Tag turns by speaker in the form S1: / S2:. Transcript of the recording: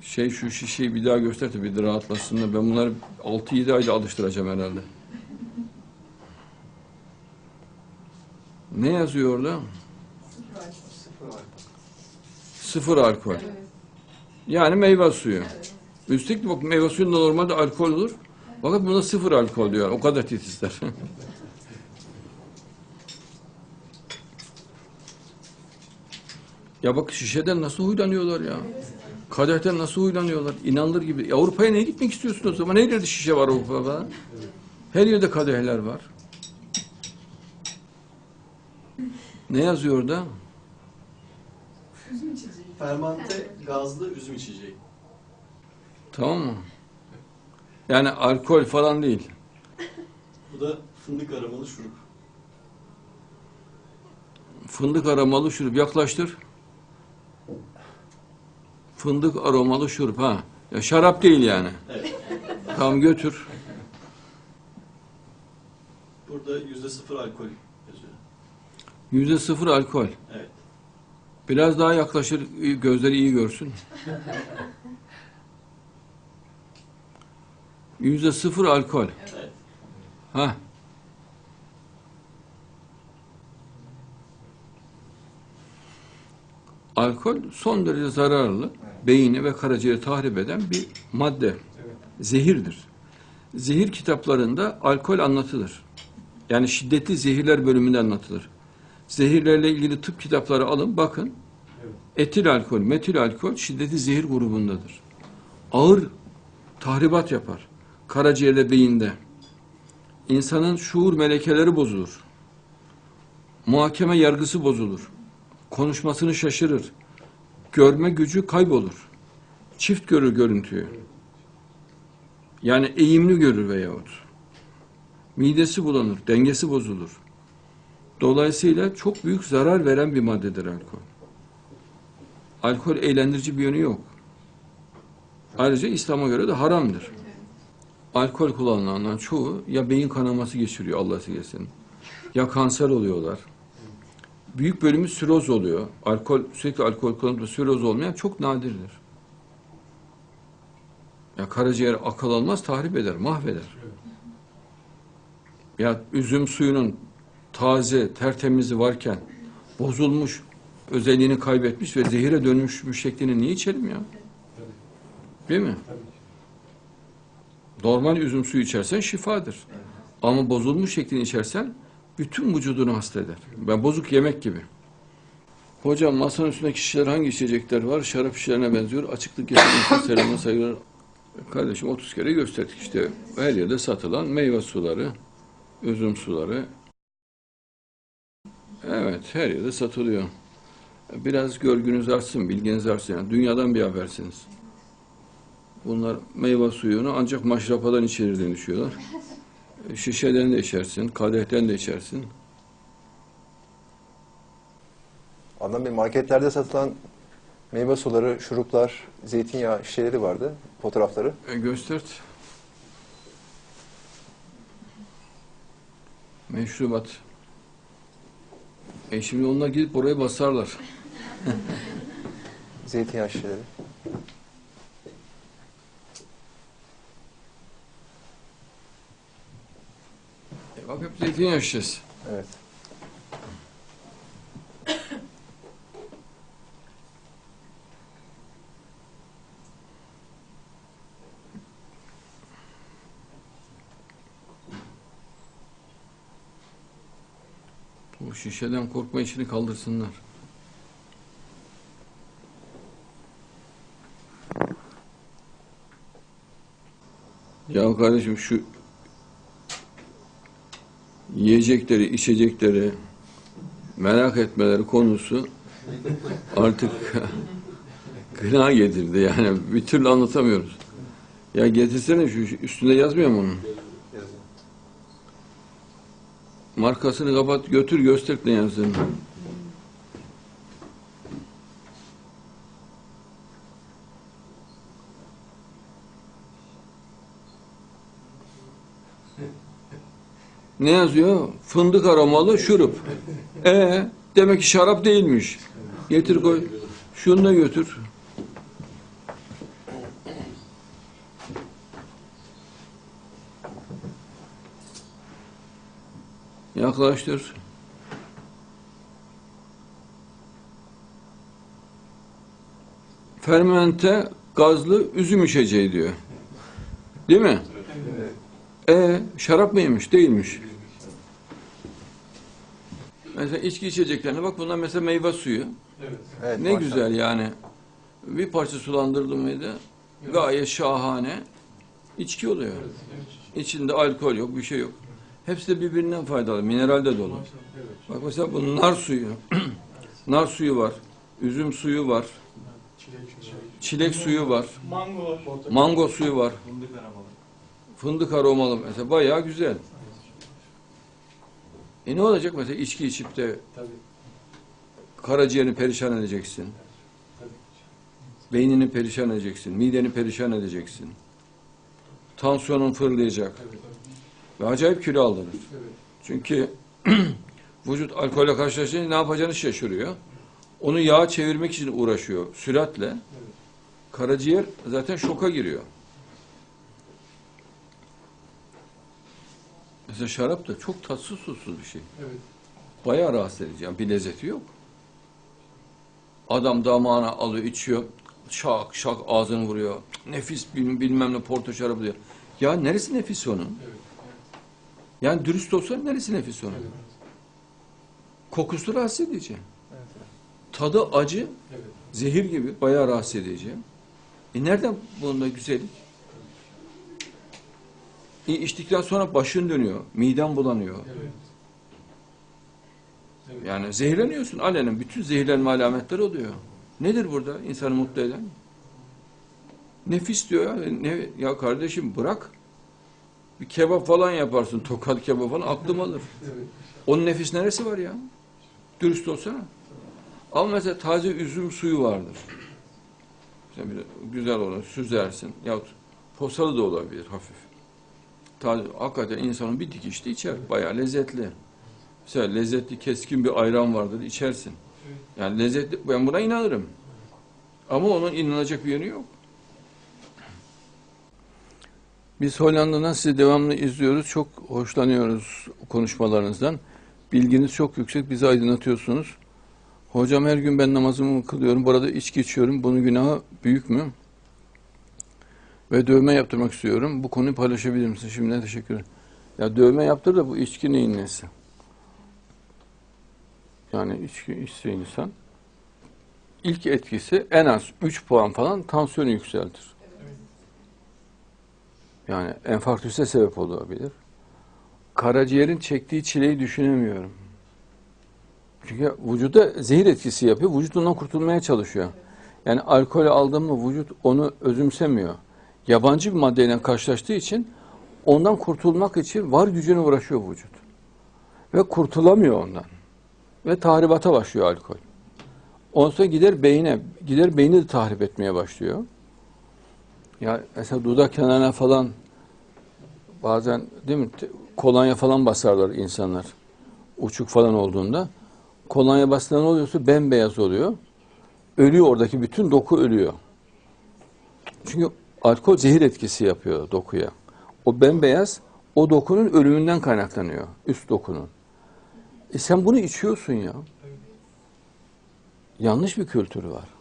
S1: Şey şu şişeyi bir daha göster de bir de rahatlasınlar. Ben bunları 6-7 ayda alıştıracağım herhalde. Ne yazıyor orada? Sıfır alkol. Yani meyve suyu. Üstelik de bak meyve suyunda normalde alkol olur. Fakat bunda sıfır alkol diyor. O kadar titizler. ya bak şişeden nasıl huylanıyorlar ya. Kadehten nasıl huylanıyorlar. İnanılır gibi. Ya Avrupa'ya ne gitmek istiyorsun o zaman? Her yerde şişe var Avrupa'da. Her yerde kadehler var. Ne yazıyor orada?
S2: Fermante gazlı üzüm içeceği.
S1: Tamam mı? Yani alkol falan değil.
S2: Bu da fındık aromalı şurup.
S1: Fındık aromalı şurup yaklaştır. Fındık aromalı şurup ha. Ya şarap değil yani.
S2: Evet.
S1: Tamam götür.
S2: Burada yüzde sıfır alkol yazıyor.
S1: Yüzde sıfır alkol.
S2: Evet.
S1: Biraz daha yaklaşır gözleri iyi görsün. Yüzde sıfır alkol.
S2: Evet.
S1: Ha. Alkol son derece zararlı, beyni ve karaciğeri tahrip eden bir madde. Zehirdir. Zehir kitaplarında alkol anlatılır. Yani şiddetli zehirler bölümünde anlatılır. Zehirlerle ilgili tıp kitapları alın, bakın. Etil alkol, metil alkol şiddetli zehir grubundadır. Ağır tahribat yapar. Karaciğerde, beyinde. İnsanın şuur melekeleri bozulur. Muhakeme yargısı bozulur. Konuşmasını şaşırır. Görme gücü kaybolur. Çift görür görüntüyü. Yani eğimli görür veyahut. Midesi bulanır, dengesi bozulur. Dolayısıyla çok büyük zarar veren bir maddedir alkol. Alkol eğlendirici bir yönü yok. Ayrıca İslam'a göre de haramdır. Alkol kullananların çoğu ya beyin kanaması geçiriyor Allah esirgesin. Ya kanser oluyorlar. Büyük bölümü siroz oluyor. Alkol sürekli alkol kullanıp da siroz olmayan çok nadirdir. Ya karaciğer akıl almaz, tahrip eder, mahveder. Ya üzüm suyunun taze, tertemizi varken bozulmuş, özelliğini kaybetmiş ve zehire dönüşmüş şeklini niye içelim ya? Değil mi? Normal üzüm suyu içersen şifadır. Ama bozulmuş şeklini içersen bütün vücudunu hasta eder. Ben bozuk yemek gibi. Hocam masanın üstündeki şişeler hangi içecekler var? Şarap şişelerine benziyor. Açıklık getirin. Selamı saygılar. Kardeşim 30 kere gösterdik işte. Her yerde satılan meyve suları, üzüm suları. Evet, her yerde satılıyor. Biraz görgünüz artsın, bilginiz artsın. Yani dünyadan bir habersiniz. Bunlar meyve suyunu ancak maşrapadan içerirdiğini düşünüyorlar. Şişeden de içersin, kadehten de içersin.
S3: Adnan Bey marketlerde satılan meyve suları, şuruplar, zeytinyağı şişeleri vardı. Fotoğrafları.
S1: E, göstert. Meşrubat. E şimdi onlar gidip oraya basarlar.
S3: Zeytinyağı şişeleri.
S1: Hep zeytinyağı şişesi.
S3: Evet.
S1: Bu şişeden korkma işini kaldırsınlar. Ya kardeşim şu yiyecekleri, içecekleri merak etmeleri konusu artık gına getirdi yani bir türlü anlatamıyoruz. Ya getirsene şu üstünde yazmıyor mu onun? Markasını kapat götür göster ne yazdığını. Ne yazıyor? Fındık aromalı şurup. E demek ki şarap değilmiş. Getir koy. Şunu da götür. Yaklaştır. Fermente gazlı üzüm içeceği diyor. Değil mi? Evet. E şarap mıymış? Değilmiş. Mesela içki içeceklerine bak bunlar mesela meyve suyu.
S3: Evet,
S1: Ne
S3: maşallah.
S1: güzel yani. Bir parça sulandırdı mıydı? Gayet şahane. içki oluyor. İçinde alkol yok, bir şey yok. Hepsi de birbirinden faydalı. Mineral de dolu. Bak mesela bu nar suyu. nar suyu var. Üzüm suyu var. Çilek suyu var.
S4: Mango.
S1: Mango suyu var.
S2: Fındık aromalı.
S1: Fındık aromalı mesela. Bayağı güzel. E ne olacak mesela içki içip de
S4: Tabii.
S1: karaciğerini perişan edeceksin. Beynini perişan edeceksin. Mideni perişan edeceksin. Tansiyonun fırlayacak.
S4: Evet.
S1: Ve acayip kilo aldırır.
S4: Evet.
S1: Çünkü vücut alkolle karşılaşınca ne yapacağını şaşırıyor. Onu yağa çevirmek için uğraşıyor süratle. Karaciğer zaten şoka giriyor. Mesela şarap da çok tatsız susuz bir şey.
S4: Evet.
S1: Bayağı rahatsız edici. Yani bir lezzeti yok. Adam damağına alıyor, içiyor. Şak şak ağzını vuruyor. Nefis bil- bilmem ne porto şarabı diyor. Ya neresi nefis onun?
S4: Evet.
S1: Yani dürüst olsa neresi nefis onun?
S4: Evet.
S1: Kokusu rahatsız edici.
S3: Evet, evet.
S1: Tadı acı,
S4: Evet.
S1: zehir gibi bayağı rahatsız edici. E nereden bunda güzellik? İçtikten sonra başın dönüyor, miden bulanıyor.
S4: Evet. Evet.
S1: Yani zehirleniyorsun alenen. Bütün zehirlenme alametleri oluyor. Nedir burada insanı mutlu eden? Nefis diyor ya. Ne, ya kardeşim bırak. Bir kebap falan yaparsın. Tokat kebap falan aklım alır.
S4: Evet.
S1: Onun nefis neresi var ya? Dürüst olsana. Ama mesela taze üzüm suyu vardır. Mesela güzel olur, süzersin. Yahut posalı da olabilir hafif. Hakikaten insanın bir dikişte içer. Bayağı lezzetli. Mesela lezzetli keskin bir ayran vardır, içersin. Yani lezzetli, ben buna inanırım. Ama onun inanacak bir yönü yok. Biz Hollanda'dan sizi devamlı izliyoruz. Çok hoşlanıyoruz konuşmalarınızdan. Bilginiz çok yüksek. Bizi aydınlatıyorsunuz. Hocam her gün ben namazımı kılıyorum. Burada içki içiyorum. Bunun günahı büyük mü? Ve dövme yaptırmak istiyorum. Bu konuyu paylaşabilir misin? Şimdiden teşekkür ederim. Ya dövme yaptır da bu içki neyin nesi? Yani içki içse insan ilk etkisi en az 3 puan falan tansiyonu yükseltir. Yani enfarktüse sebep olabilir. Karaciğerin çektiği çileyi düşünemiyorum. Çünkü vücuda zehir etkisi yapıyor. Vücut ondan kurtulmaya çalışıyor. Yani alkol aldın mı vücut onu özümsemiyor. Yabancı bir maddeyle karşılaştığı için ondan kurtulmak için var gücüne uğraşıyor vücut. Ve kurtulamıyor ondan. Ve tahribata başlıyor alkol. Ondan sonra gider beyine, gider beyni de tahrip etmeye başlıyor. Ya mesela dudak kenarına falan bazen değil mi kolonya falan basarlar insanlar. Uçuk falan olduğunda. Kolonya bastığı ne oluyorsa bembeyaz oluyor. Ölüyor oradaki bütün doku ölüyor. Çünkü alkol zehir etkisi yapıyor dokuya. O bembeyaz o dokunun ölümünden kaynaklanıyor. Üst dokunun. E sen bunu içiyorsun ya. Yanlış bir kültürü var.